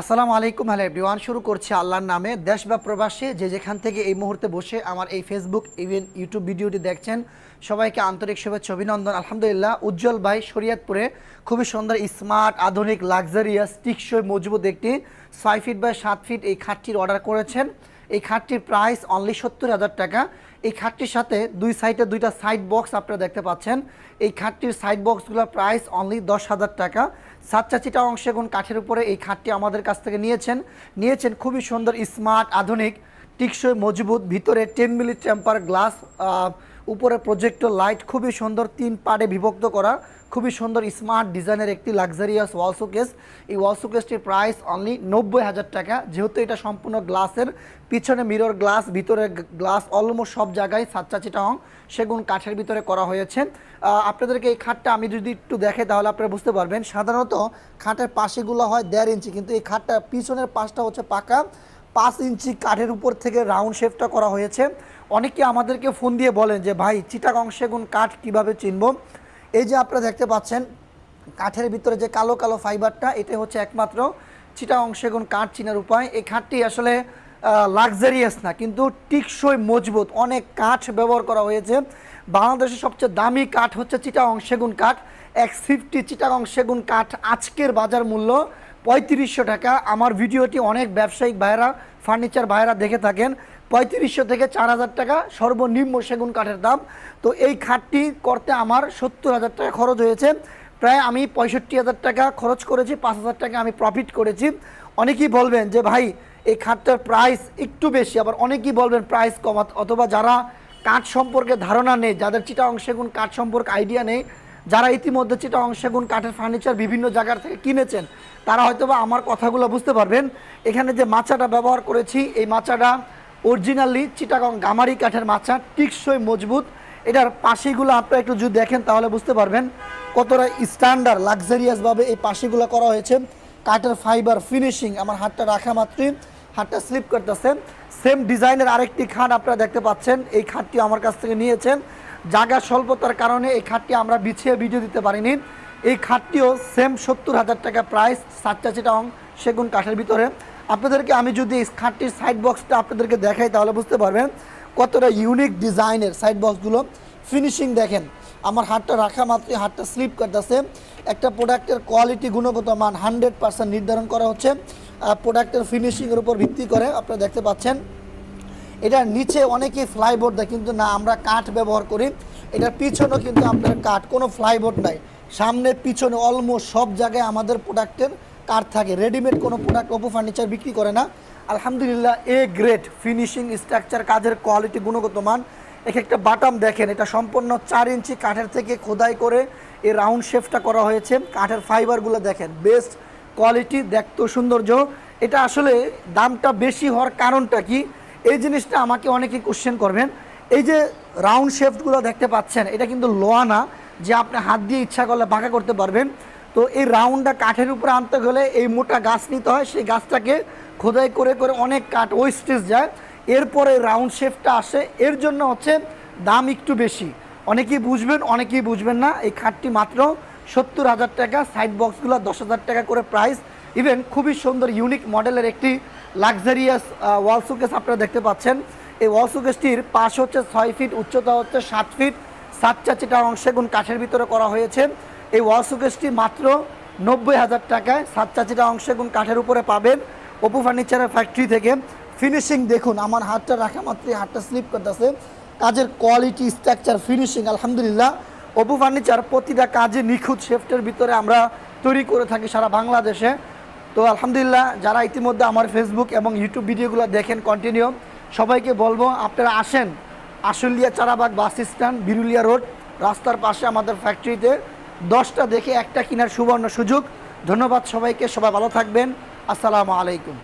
আসসালামু আলাইকুম, hello everyone শুরু করছি আল্লাহর নামে। দেশ বা প্রবাসে যে যেখান থেকে এই মুহূর্তে বসে আমার এই ফেসবুক ইভেন ইউটিউব ভিডিওটি দেখছেন, সবাইকে আন্তরিক শুভেচ্ছা, অভিনন্দন। আলহামদুলিল্লাহ, উজ্জ্বল ভাই শরিয়াতপুরে খুবই সুন্দর স্মার্ট আধুনিক লাক্সারিয়াস টিকসই, মজবুত একটি ছয় ফিট বাই সাত ফিট এই খাটটির অর্ডার করেছেন। এই খাটটির প্রাইস অনলি সত্তর হাজার টাকা। এই খাটটির সাথে দুই সাইডে দুইটা সাইড বক্স আপনারা দেখতে পাচ্ছেন। এই খাটটির সাইড বক্সগুলোর প্রাইস অনলি দশ হাজার টাকা। সাতচাচিটা অংশে গুণ কাঠের উপরে এই খাটটি আমাদের কাছ থেকে নিয়েছেন। নিয়েছেন খুবই সুন্দর স্মার্ট আধুনিক, টিকসই, মজবুত, ভিতরে টেন মিলি টেম্পার গ্লাস উপরে প্রজেক্টর লাইট খুবই সুন্দর, তিন পার্টে বিভক্ত করা, খুবই সুন্দর স্মার্ট ডিজাইনের একটি লাক্সারিয়াস ওয়াল শোকেস এই ওয়াল শোকেসটির প্রাইস অনলি নব্বই হাজার টাকা। যেহেতু এটা সম্পূর্ণ গ্লাসের পিছনে মিরর গ্লাস ভিতরে গ্লাস অলমোস্ট সব জায়গায় সাতচা চিটাং সেগুন কাঠের ভিতরে করা হয়েছে। আপনাদেরকে এই খাটটা আমি যদি একটু দেখে, তাহলে আপনারা বুঝতে পারবেন। সাধারণত খাটের পাশেগুলো হয় দেড় ইঞ্চি, কিন্তু এই খাটটা পিছনের পাশটা হচ্ছে পাকা। পাঁচ ইঞ্চি কাঠের উপর থেকে রাউন্ড শেপটা করা হয়েছে। অনেকে আমাদেরকে ফোন দিয়ে বলেন যে, ভাই, চিটাগং সেগুন কাঠ কীভাবে চিনব? এই যে আপনারা দেখতে পাচ্ছেন, কাঠের ভিতরে যে কালো কালো ফাইবারটা এটা হচ্ছে একমাত্র চিটাগং সেগুন কাঠ চিনার উপায়। এই খাটটি আসলে লাক্সারিয়াস না, কিন্তু টিকসই মজবুত। অনেক কাঠ ব্যবহার করা হয়েছে। বাংলাদেশের সবচেয়ে দামি কাঠ হচ্ছে চিটাগং সেগুন কাঠ। এক্স ফিফটি চিটাগং সেগুন কাঠ আজকের বাজার মূল্য পঁয়ত্রিশশো টাকা। আমার ভিডিওটি অনেক ব্যবসায়িক ভাইয়েরা, ফার্নিচার ভাইয়েরা দেখে থাকেন। পঁয়ত্রিশশো থেকে চার হাজার টাকা সর্বনিম্ন সেগুন কাঠের দাম। তো এই খাটটি করতে আমার সত্তর হাজার টাকা খরচ হয়েছে। প্রায় আমি পঁয়ষট্টি হাজার টাকা খরচ করেছি, পাঁচ হাজার টাকা আমি প্রফিট করেছি। অনেকেই বলবেন যে, ভাই, এই খাটটার প্রাইস একটু বেশি। আবার অনেকেই বলবেন প্রাইস কম অথবা যারা কাঠ সম্পর্কে ধারণা নেই, যাদের চিটাং সেগুন কাঠ সম্পর্কে আইডিয়া নেই, যারা ইতিমধ্যে চিটা অংশগুণ কাঠের ফার্নিচার বিভিন্ন জায়গার থেকে কিনেছেন তারা হয়তোবা আমার কথাগুলো বুঝতে পারবেন। এখানে যে মাচাটা ব্যবহার করেছি, এই মাচাটা অরিজিনালি চিটাগং গামারি কাঠের মাচা, টিকসই মজবুত। এটার পাশিগুলো আপনারা একটু যদি দেখেন তাহলে বুঝতে পারবেন কতটা স্ট্যান্ডার্ড লাক্সারিয়াসভাবে এই পাশিগুলো করা হয়েছে। কাঠের ফাইবার ফিনিশিং আমার হাতটা রাখা মাত্রই, হাতটা স্লিপ করতেছে। সেম ডিজাইনের আরেকটি খাট আপনারা দেখতে পাচ্ছেন, এই খাটটি আমার কাছ থেকে নিয়েছেন। জায়গা স্বল্পতার কারণে এই খাটটি আমরা বিছিয়ে ভিডিও দিতে পারিনি। এই খাটটিও সেম সত্তর হাজার টাকা প্রাইস সাতটা চিটাং সেগুন কাঠের ভিতরে। আপনাদেরকে আমি যদি এই খাটটির সাইড বক্সটা আপনাদেরকে দেখাই, তাহলে বুঝতে পারবেন কতটা ইউনিক ডিজাইনের সাইড বক্সগুলো ফিনিশিং দেখেন, আমার হাতটা রাখা মাত্রই হাতটা স্লিপ করতেছে। একটা প্রোডাক্টের কোয়ালিটি গুণগত মান হান্ড্রেড পার্সেন্ট নির্ধারণ করা হচ্ছে। প্রোডাক্টের ফিনিশিংয়ের উপর ভিত্তি করে আপনারা দেখতে পাচ্ছেন, এটার নিচে অনেকেই ফ্লাইবোর্ড দেয়, কিন্তু না, আমরা কাঠ ব্যবহার করি। এটার পিছনেও কিন্তু আপনার কাঠ, কোনো ফ্লাইবোর্ড নাই। সামনে, পিছনে অলমোস্ট সব জায়গায় আমাদের প্রোডাক্টের কাঠ থাকে। রেডিমেড কোনো প্রোডাক্ট ওপো ফার্নিচার বিক্রি করে না। আলহামদুলিল্লাহ এ গ্রেড ফিনিশিং স্ট্রাকচার কাজের কোয়ালিটি গুণগত মান। এক একটা বাটাম দেখেন, এটা সম্পূর্ণ চার ইঞ্চি কাঠের থেকে খোদাই করে এই রাউন্ড শেপটা করা হয়েছে। কাঠের ফাইবারগুলো দেখেন বেস্ট কোয়ালিটি দেখতেও সৌন্দর্য। এটা আসলে দামটা বেশি হওয়ার কারণটা কি? এই জিনিসটা আমাকে অনেকেই কোশ্চেন করবেন। এই যে রাউন্ড শেপগুলো দেখতে পাচ্ছেন, এটা কিন্তু লোয়া না। যে আপনি হাত দিয়ে ইচ্ছা করলে বাঁকা করতে পারবেন। তো এই রাউন্ডটা কাঠের উপরে আনতে গেলে এই মোটা গাছ নিতে হয়। সেই গাছটাকে খোদাই করে করে অনেক কাঠ ওয়েস্টেজ যায়। এরপরে রাউন্ড শেপটা আসে। এর জন্য হচ্ছে দাম একটু বেশি। অনেকেই বুঝবেন অনেকেই বুঝবেন না। এই খাটটি মাত্র সত্তর হাজার টাকা। সাইড বক্সগুলো দশ হাজার টাকা করে প্রাইস। ইভেন খুবই সুন্দর ইউনিক মডেলের একটি লাক্সারিয়াস ওয়াল সুকেস আপনারা দেখতে পাচ্ছেন। এই ওয়াল সুকেসটির পাশ হচ্ছে ছয় ফিট, উচ্চতা হচ্ছে সাত ফিট। সাতটা চিটা অংশে গুণ কাঠের ভিতরে করা হয়েছে। এই ওয়াল মাত্র নব্বই হাজার টাকায় সাতটা চিটা অংশে গুণ কাঠের উপরে পাবেন অপু ফার্নিচারের ফ্যাক্টরি থেকে। ফিনিশিং দেখুন, আমার হাতটা রাখা মাত্রই, হাতটা স্লিপ করতেছে। কাজের কোয়ালিটি স্ট্রাকচার ফিনিশিং আলহামদুলিল্লাহ। অপু ফার্নিচার প্রতিটা কাজে নিখুঁত শেফটের ভিতরে আমরা তৈরি করে থাকি সারা বাংলাদেশে। তো আলহামদুলিল্লাহ, যারা ইতিমধ্যে আমার ফেসবুক এবং ইউটিউব ভিডিওগুলো দেখেন কন্টিনিউ সবাইকে বলব, আপনারা আসেন। Ashulia Charabag bus stand, Birulia road, রাস্তার পাশে আমাদের ফ্যাক্টরিতে দশটা দেখে একটা কেনার সুবর্ণ সুযোগ। ধন্যবাদ সবাইকে, সবাই ভালো থাকবেন। আসসালামু আলাইকুম।